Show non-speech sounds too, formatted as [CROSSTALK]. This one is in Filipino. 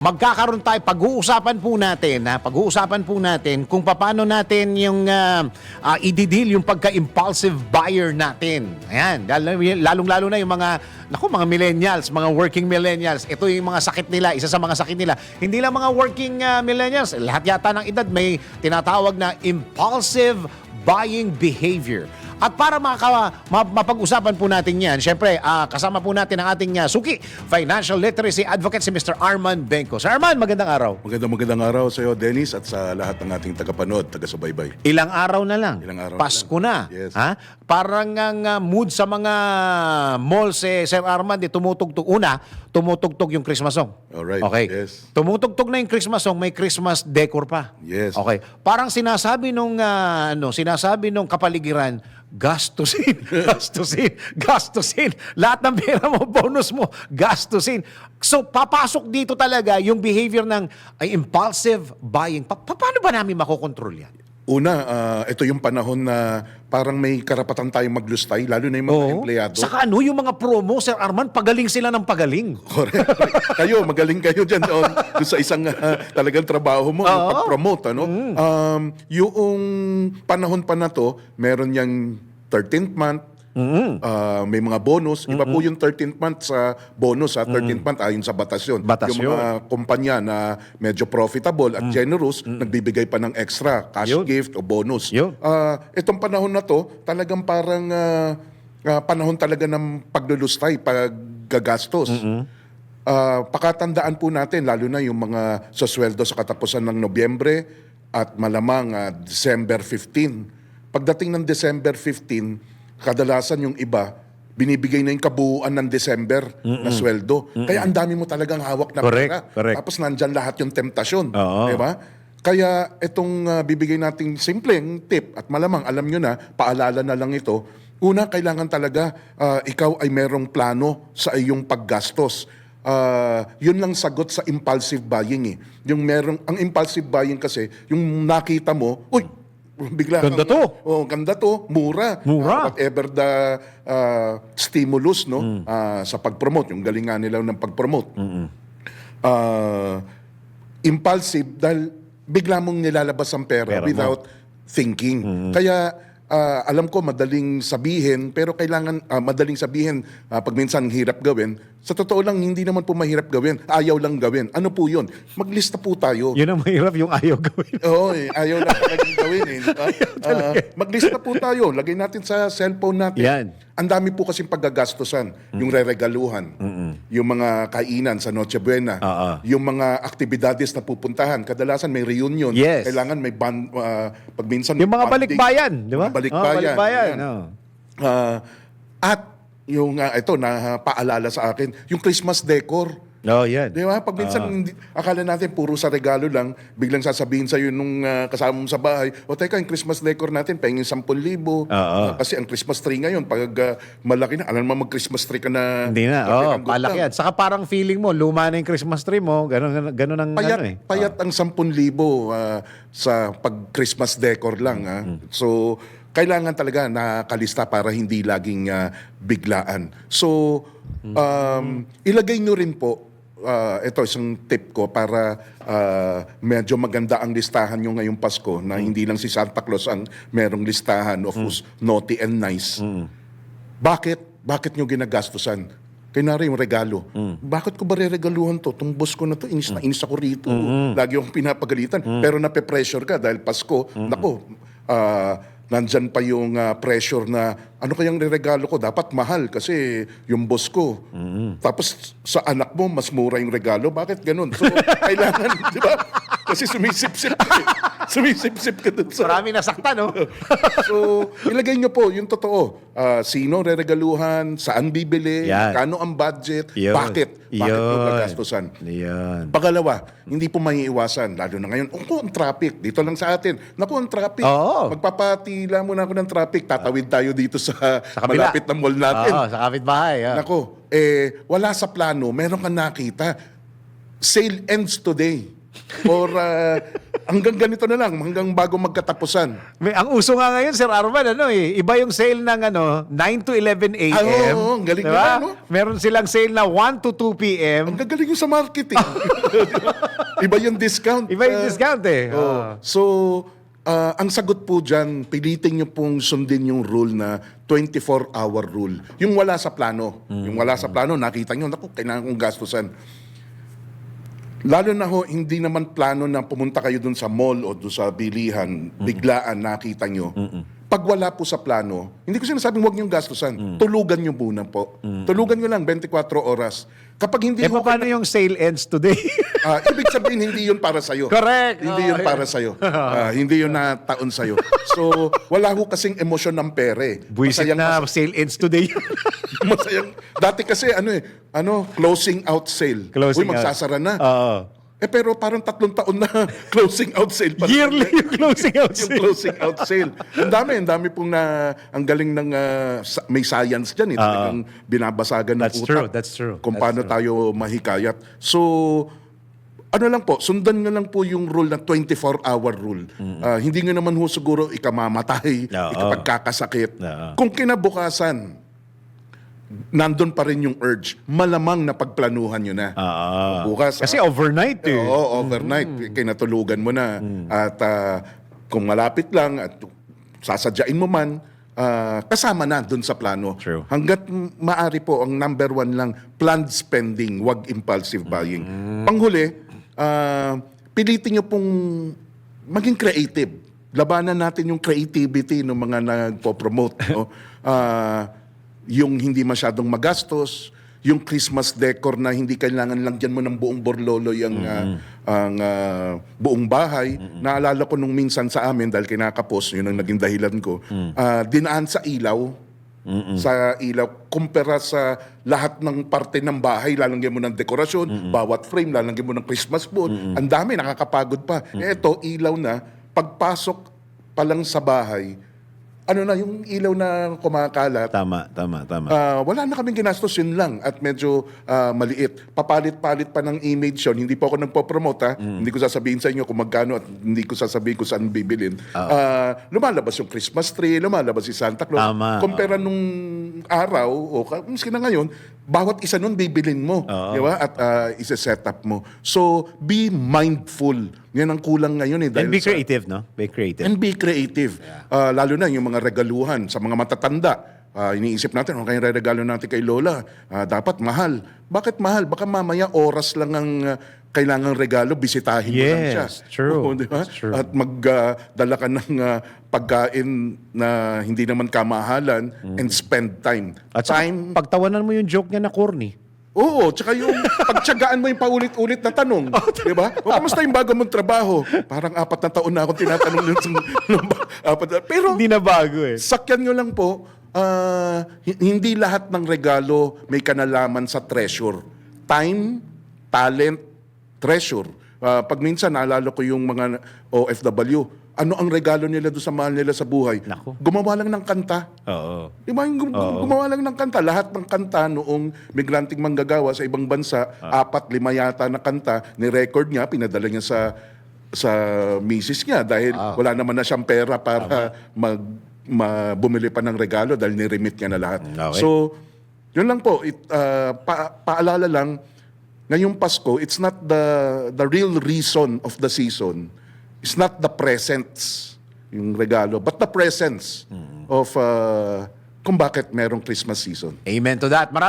magkakaroon tayo, pag-uusapan po natin, ha, pag-uusapan po natin kung paano natin yung uh, uh, ididil yung pagka-impulsive buyer natin. Ayan, lalo- lalong-lalo na yung mga, naku, mga millennials, mga working millennials. Ito yung mga sakit nila, isa sa mga sakit nila. Hindi lang mga working uh, millennials, lahat yata ng edad may tinatawag na impulsive buying behavior. At para maka, ma- mapag-usapan po natin yan, syempre, ah, kasama po natin ang ating ah, suki, Financial Literacy Advocate si Mr. Arman Benko. Sir Arman, magandang araw. Magandang magandang araw sa iyo, Dennis, at sa lahat ng ating tagapanood, taga-subaybay. Ilang araw na lang. Ilang araw na Pasko lang. na. Yes. Ha? Parang ang ah, mood sa mga malls, eh, Sir Arman, di tumutugtog. Una, tumutugtog yung Christmas song. Alright, Okay. yes. Tumutugtog na yung Christmas song, may Christmas decor pa. Yes. Okay. Parang sinasabi nung, ah, ano, sinasabi nung kapaligiran, gastusin, [LAUGHS] gastusin, gastusin. Lahat ng pera mo, bonus mo, gastusin. So, papasok dito talaga yung behavior ng ay, impulsive buying. Pa- pa- paano ba namin makokontrol yan? Una, ah, ito yung panahon na parang may karapatan tayong maglustay, lalo na yung mga empleyado. Saka ano, yung mga promo, Sir Arman, pagaling sila ng pagaling. Correct. [LAUGHS] kayo, magaling kayo dyan doon, doon sa isang ah, talagang trabaho mo, yung pag-promote. Ano? Um, yung panahon pa na to, meron yung 13th month, ah, may mga bonus. Iba po yung 13th month sa bonus. Sa 13th month ayon sa batas yun. Batas yung mga kumpanya na medyo profitable at generous, nagbibigay pa ng extra cash Yun. gift o bonus. Yun. Ah, itong panahon na to, talagang parang ah, ah, panahon talaga ng paglulustay, paggagastos. Ah, pakatandaan po natin, lalo na yung mga sa sweldo sa katapusan ng Nobyembre at malamang ah, December 15. Pagdating ng December 15, kadalasan yung iba, binibigay na yung kabuuan ng December na sweldo. Kaya ang dami mo talagang hawak na Correct, pera. correct. Tapos nandyan lahat yung temptasyon. Oo. Di ba? Kaya itong ah, bibigay nating simpleng tip at malamang alam nyo na, paalala na lang ito, una kailangan talaga ah, ikaw ay merong plano sa iyong paggastos. Ah, yun lang sagot sa impulsive buying eh. Yung merong, ang impulsive buying kasi, yung nakita mo, uy, [LAUGHS] bigla Ganda kang- to. Oh, ganda to, mura. Mura. Ah, whatever the ah, stimulus no ah, sa pag-promote, yung galing nga nila ng pag-promote. Ah, impulsive dahil bigla mong nilalabas ang pera, Pera mo. without thinking. Kaya ah, alam ko madaling sabihin pero kailangan ah, madaling sabihin ah, pag minsan hirap gawin. Sa totoo lang hindi naman po mahirap gawin. Ayaw lang gawin. Ano po 'yun? Maglista po tayo. Yun ang mahirap, yung ayaw gawin. [LAUGHS] Oo, eh, ayaw lang talagang gawin eh. di ba? [LAUGHS] Ah, maglista po tayo. Lagay natin sa cellphone natin. Yan. Ang dami po kasing paggagastusan. Yung re-regaluhan. Yung mga kainan sa Noche Buena. Oo. Yung mga aktibidades na pupuntahan. Kadalasan may reunion. Yes. Kailangan may band, ah, pag minsan Yung mga bonding. balikbayan, di ba? Mga balikbayan. Oh, balikbayan. Yan. oh. Ah, at yung ah, ito na paalala sa akin, yung Christmas decor. Oh, yan. Di ba? Pag minsan, hindi, akala natin puro sa regalo lang, biglang sasabihin sa'yo nung ah, kasama mo sa bahay, o teka, yung Christmas decor natin, pahingin 10,000. Ah, kasi ang Christmas tree ngayon, pag ah, malaki na, alam mo mag-Christmas tree ka na. Hindi na. malaki Oh, palaki yan. Saka parang feeling mo, luma na yung Christmas tree mo. Ganun, ganun, ang Payat, ano eh. payat ang 10,000 ah, sa pag-Christmas decor lang. ah. So, kailangan talaga nakalista para hindi laging ah, biglaan. So, um, ilagay nyo rin po, ah, ito isang tip ko para ah, medyo maganda ang listahan nyo ngayong Pasko na hindi lang si Santa Claus ang merong listahan of who's naughty and nice. Bakit? Bakit nyo ginagastusan? Kunwari yung regalo. Bakit ko ba re-regaluhan to? Itong boss ko na to, inis na inis ako rito. Lagi akong pinapagalitan. Pero nape-pressure ka dahil Pasko. Nako, ah, nandyan pa yung ah, pressure na ano kayang regalo ko? Dapat mahal kasi yung boss ko. Tapos sa anak mo, mas mura yung regalo. Bakit ganun? So, [LAUGHS] kailangan, di ba? Kasi sumisip-sip ka. eh. [LAUGHS] Sumisip-sip ka dun sa... Marami nasaktan, no? [LAUGHS] so, ilagay nyo po yung totoo. Ah, sino reregaluhan, saan bibili, Yan. kano ang budget, Yun. bakit, bakit mo Yun. gagastusan. Yan. Pangalawa, hindi po maiiwasan, lalo na ngayon, oh, ang traffic, dito lang sa atin. Naku, ang traffic. Oo. Magpapatila muna ako ng traffic, tatawid tayo dito sa, Sa kabila. malapit na mall natin. Oo, sa kapitbahay. ah. Nako, eh, wala sa plano, meron kang nakita, sale ends today. Or, uh, hanggang ganito na lang, hanggang bago magkatapusan. May, ang uso nga ngayon, Sir Arman, ano eh, iba yung sale ng ano, 9 to 11 a.m. Ah, oo, oo, ang galing Diba? nila, no? Meron silang sale na 1 to 2 p.m. Ang gagaling yung sa marketing. [LAUGHS] Iba yung discount. Iba yung Ah, discount eh. Oo. Oo. So, ah, ang sagot po dyan, pilitin nyo pong sundin yung rule na 24-hour rule. Yung wala sa plano. Yung wala sa plano, nakita nyo, naku, kailangan kong gastusan. Lalo na ho, hindi naman plano na pumunta kayo dun sa mall o dun sa bilihan, biglaan nakita nyo. Pag wala po sa plano, hindi ko sinasabing huwag niyong gastusan. Tulugan nyo muna po. Tulugan nyo lang 24 oras. Kapag hindi Eh, ho paano yung sale ends today? [LAUGHS] Ah, ibig sabihin, hindi yun para sa'yo. Correct. Hindi yun Oh, para sa'yo. Ah, hindi yun na taon sa'yo. So, wala ho kasing emosyon ng pere. Buisit Masayang- na sale ends today. [LAUGHS] Masayang, dati kasi ano eh, ano, closing out sale. Closing Uy, magsasara na. Oo. eh pero parang tatlong taon na [LAUGHS] closing out sale. pa rin. Yearly yung closing out yung sale. closing out sale. Ang dami, ang dami pong na, ang galing ng, sa- may science dyan. Eh, Talagang binabasagan ng That's utak. true, that's true, Kung that's paano tayo mahikayat. So, ano lang po, sundan nyo lang po yung rule na 24-hour rule. Ah, hindi nyo naman ho siguro ikamamatay, Oo. ikapagkakasakit. Oo. Kung kinabukasan, nandun pa rin yung urge, malamang na pagplanuhan nyo na. Oo. Bukas, Kasi ah, overnight eh. Oo, overnight. Kinatulugan mo na. At ah, kung malapit lang at sasadyain mo man, ah, kasama na dun sa plano. True. Hanggat maari po, ang number one lang, planned spending, wag impulsive buying. Panghuli, ah, pilitin nyo pong maging creative. Labanan natin yung creativity ng mga nagpo-promote. no? [LAUGHS] Ah, yung hindi masyadong magastos, yung Christmas decor na hindi kailangan lang dyan mo ng buong borloloy ang, ah, ang ah, buong bahay. Naalala ko nung minsan sa amin, dahil kinakapos, yun ang naging dahilan ko, ah, dinaan sa ilaw, sa ilaw, kumpara sa lahat ng parte ng bahay, lalagyan mo ng dekorasyon, bawat frame, lalagyan mo ng Christmas board. Ang dami, nakakapagod pa. Ito, ilaw na, pagpasok pa lang sa bahay, ano na, yung ilaw na kumakalat, Tama, tama, tama. Ah, wala na kaming ginastos, yun lang. At medyo ah, maliit. Papalit-palit pa ng image yun. Hindi po ako nagpo-promote ha. Hindi ko sasabihin sa inyo kung magkano at hindi ko sasabihin kung saan bibilin. Ah, lumalabas yung Christmas tree, lumalabas si Santa Claus. Tama. Compare nung araw, o maski na ngayon, bawat isa nun bibilin mo. Di ba? At uh, isa-set up mo. So, be mindful. Yan ang kulang ngayon eh. And dahil be sa- creative, no? Be creative. And be creative. Ah, lalo na yung mga regaluhan sa mga matatanda. Ah, iniisip natin, ano kayong regalo natin kay Lola? Ah, dapat mahal. Bakit mahal? Baka mamaya oras lang ang ah, kailangang regalo, bisitahin mo lang siya. Yes, true. Oo, di ba? True. At magdala ka ng ah, pagkain na hindi naman kamahalan and spend time. At saka, time, pagtawanan mo yung joke niya na corny. Oo, tsaka yung [LAUGHS] pagtsagaan mo yung paulit-ulit na tanong. di ba? O kamusta yung bago mong trabaho? Parang apat na taon na akong tinatanong nun. [LAUGHS] apat na- Pero Hindi na bago eh. sakyan nyo lang po, hi- hindi lahat ng regalo may kanalaman sa treasure. Time, talent, treasure. Ah, pag minsan, naalala ko yung mga OFW, ano ang regalo nila doon sa mahal nila sa buhay? Naku. Gumawa lang ng kanta. Oo. Di ba? Yung gum- gumawa lang ng kanta. Lahat ng kanta noong migranting manggagawa sa ibang bansa, apat, lima yata na kanta, ni-record niya, pinadala niya sa sa misis niya dahil wala naman na siyang pera para mag, ma- bumili pa ng regalo dahil ni-remit niya na lahat. Okay. So, yun lang po. It, ah, pa- paalala lang, ngayong Pasko, it's not the the real reason of the season. It's not the presents, yung regalo, but the presence of uh, kung bakit merong Christmas season. Amen to that. Marami